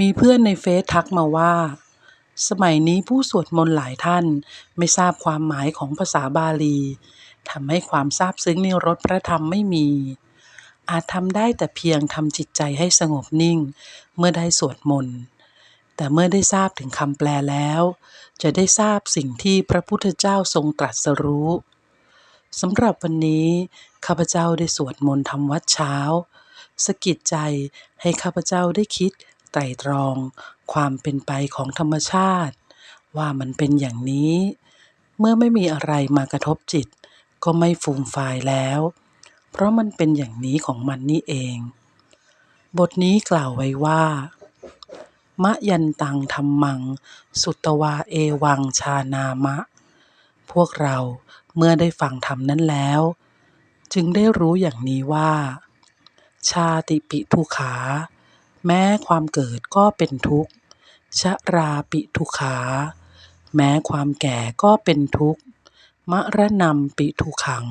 มีเพื่อนในเฟซทักมาว่า สมัยนี้ผู้สวดมนต์หลายท่านไม่ทราบความหมายของภาษาบาลีทำให้ความซาบซึ้งในรสพระธรรมไม่มี อาจทำได้แต่เพียงทำจิตใจให้สงบนิ่ง เมื่อได้สวดมนต์แต่เมื่อได้ทราบถึงคำแปลแล้ว จะได้ทราบสิ่งที่พระพุทธเจ้าทรงตรัสรู้สำหรับวันนี้ ข้าพเจ้าได้สวดมนต์ทำวัดเช้าสะกิดใจให้ข้าพเจ้าได้คิด ไตร่ตรองความเป็นไปของธรรมชาติ ว่ามันเป็นอย่างนี้ เมื่อไม่มีอะไรมากระทบจิต ก็ไม่ฟูมฟายแล้ว เพราะมันเป็นอย่างนี้ของมันนี่เอง บทนี้กล่าวไว้ว่ามะยันตังธรรมัง สุตวาเอวังชานามะ พวกเราเมื่อได้ฟังธรรมนั้นแล้ว จึงได้รู้อย่างนี้ว่า ชาติปิทุขา แม้ความเกิดก็เป็นทุกข์ ชราปิทุขา แม้ความแก่ก็เป็นทุกข์ มรณะปิทุขัง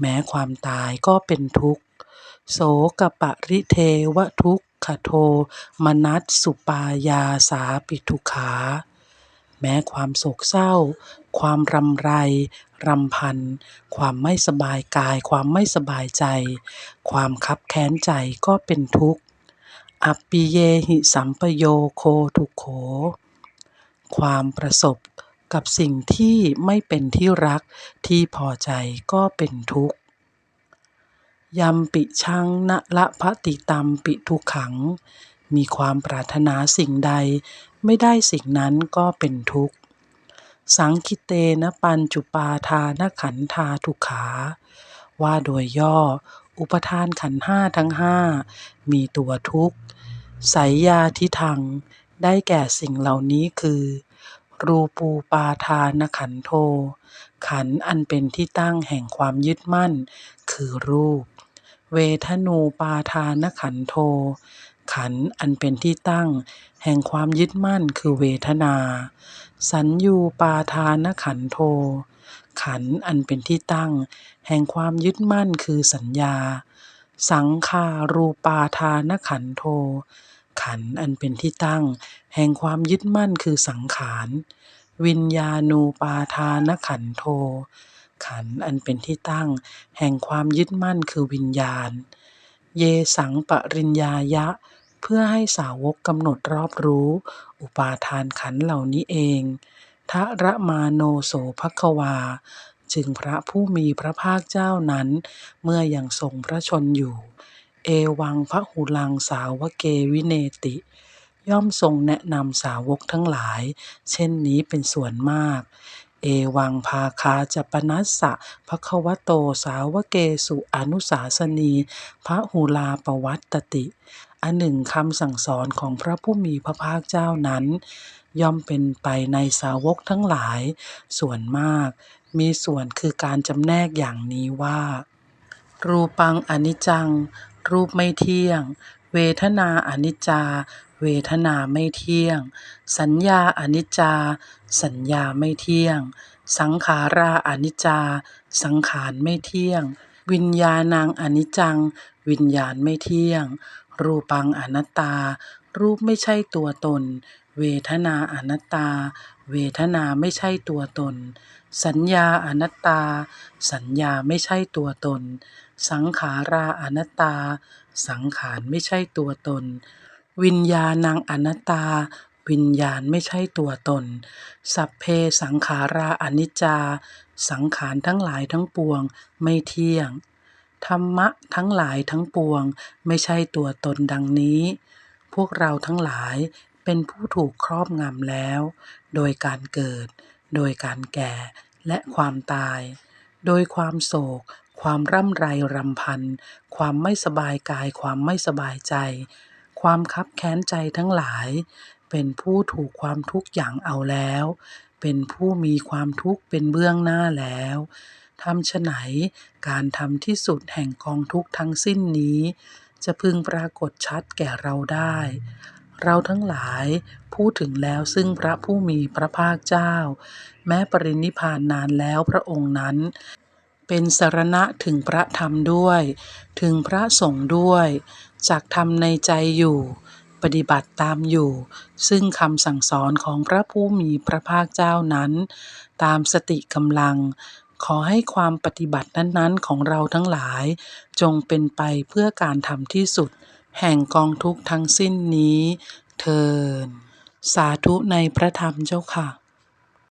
แม้ความตายก็เป็นทุกข์ โสกปริเทวทุกขโทมนัสสุปายาสาปิทุขา แม้ความโศกเศร้า ความรำไรรำพัน ความไม่สบายกาย ความไม่สบายใจ ความคับแค้นใจก็เป็นทุกข์ อัปปิเยหิสัมปโยโคทุโข ความประสบกับสิ่งที่ไม่เป็นที่รักที่พอใจก็เป็นทุกข์ยัมปิชังนะละพะติตัมปิทุกขัง มีความปรารถนาสิ่งใด ไม่ได้สิ่งนั้นก็เป็นทุกข์ สังคิเตนะปัญจุปาทานขันธาทุขา ว่าโดยย่อ อุปทานขันห้าทั้งห้ามีตัวทุกข์สายยาทิทัง ได้แก่สิ่งเหล่านี้คือ รูปูปาทานขันโท ขันอันเป็นที่ตั้งแห่งความยึดมั่น คือรูป เวทนูปาทานขันโท ขันธ์อันเป็นที่ตั้ง แห่งความยึดมั่นคือเวทนา สัญญูปาทานขันโท ขันธ์อันเป็นที่ตั้ง แห่งความยึดมั่นคือสัญญา สังขารูปาทานขันโท ขันธ์อันเป็นที่ตั้ง แห่งความยึดมั่นคือสังขารวิญญาณูปาทานขันโท ขันอันเป็นที่ตั้ง แห่งความยึดมั่นคือวิญญาณ เยสังปริญญายะ เพื่อให้สาวกกำหนดรอบรู้ อุปาทานขันเหล่านี้เองทะระมาโนโสภควา จึงพระผู้มีพระภาคเจ้านั้น เมื่อยังทรงพระชนอยู่ เอวังพระหุลังสาวเกวิเนติ ย่อมทรงแนะนำสาวกทั้งหลาย เช่นนี้เป็นส่วนมากเอวังภาคาจปนัสสะภควโตสาวเกสุอนุสาสนี พระหูลาปวัตติ อันหนึ่งคำสั่งสอนของพระผู้มีพระภาคเจ้านั้น ย่อมเป็นไปในสาวกทั้งหลาย ส่วนมาก มีส่วนคือการจำแนกอย่างนี้ว่า รูปังอนิจจัง รูปไม่เที่ยง เวทนาอนิจจา เวทนาไม่เที่ยง สัญญาอนิจจา สัญญาไม่เที่ยง สังขาราอนิจจา สังขารไม่เที่ยง วิญญาณังอนิจจัง วิญญาณไม่เที่ยง รูปังอนัตตา รูปไม่ใช่ตัวตน เวทนาอนัตตา เวทนาไม่ใช่ตัวตน สัญญาอนัตตา สัญญาไม่ใช่ตัวตน สังขาราอนัตตา สังขารไม่ใช่ตัวตน วิญญาณังอนัตตาวิญญาณไม่ใช่ตัวตน สัพเพสังขาราอนิจจา สังขารทั้งหลายทั้งปวงไม่เที่ยง ธรรมะทั้งหลายทั้งปวง ไม่ใช่ตัวตนดังนี้ พวกเราทั้งหลายเป็นผู้ถูกครอบงำแล้ว โดยการเกิด โดยการแก่และความตาย โดยความโศก ความร่ำไรรำพัน ความไม่สบายกายความไม่สบายใจ ความคับแค้นใจทั้งหลาย เป็นผู้ถูกความทุกข์อย่างเอาแล้ว เป็นผู้มีความทุกข์เป็นเบื้องหน้าแล้ว ทำฉไหน การทำที่สุดแห่งกองทุกทั้งสิ้นนี้ จะพึงปรากฏชัดแก่เราได้ เราทั้งหลายพูดถึงแล้วซึ่งพระผู้มีพระภาคเจ้า แม้ปรินิพานนานแล้วพระองค์นั้น เป็นสารณะถึงพระธรรมด้วย ถึงพระสงฆ์ด้วยจากธรรมในใจอยู่ปฏิบัติตามอยู่ ซึ่งคำสั่งสอนของพระผู้มีพระภาคเจ้านั้น ตามสติกำลัง ขอให้ความปฏิบัตินั้นๆ ของเราทั้งหลาย จงเป็นไปเพื่อการทำที่สุด แห่งกองทุกทั้งสิ้นนี้ เทิน สาธุในพระธรรมเจ้าค่ะ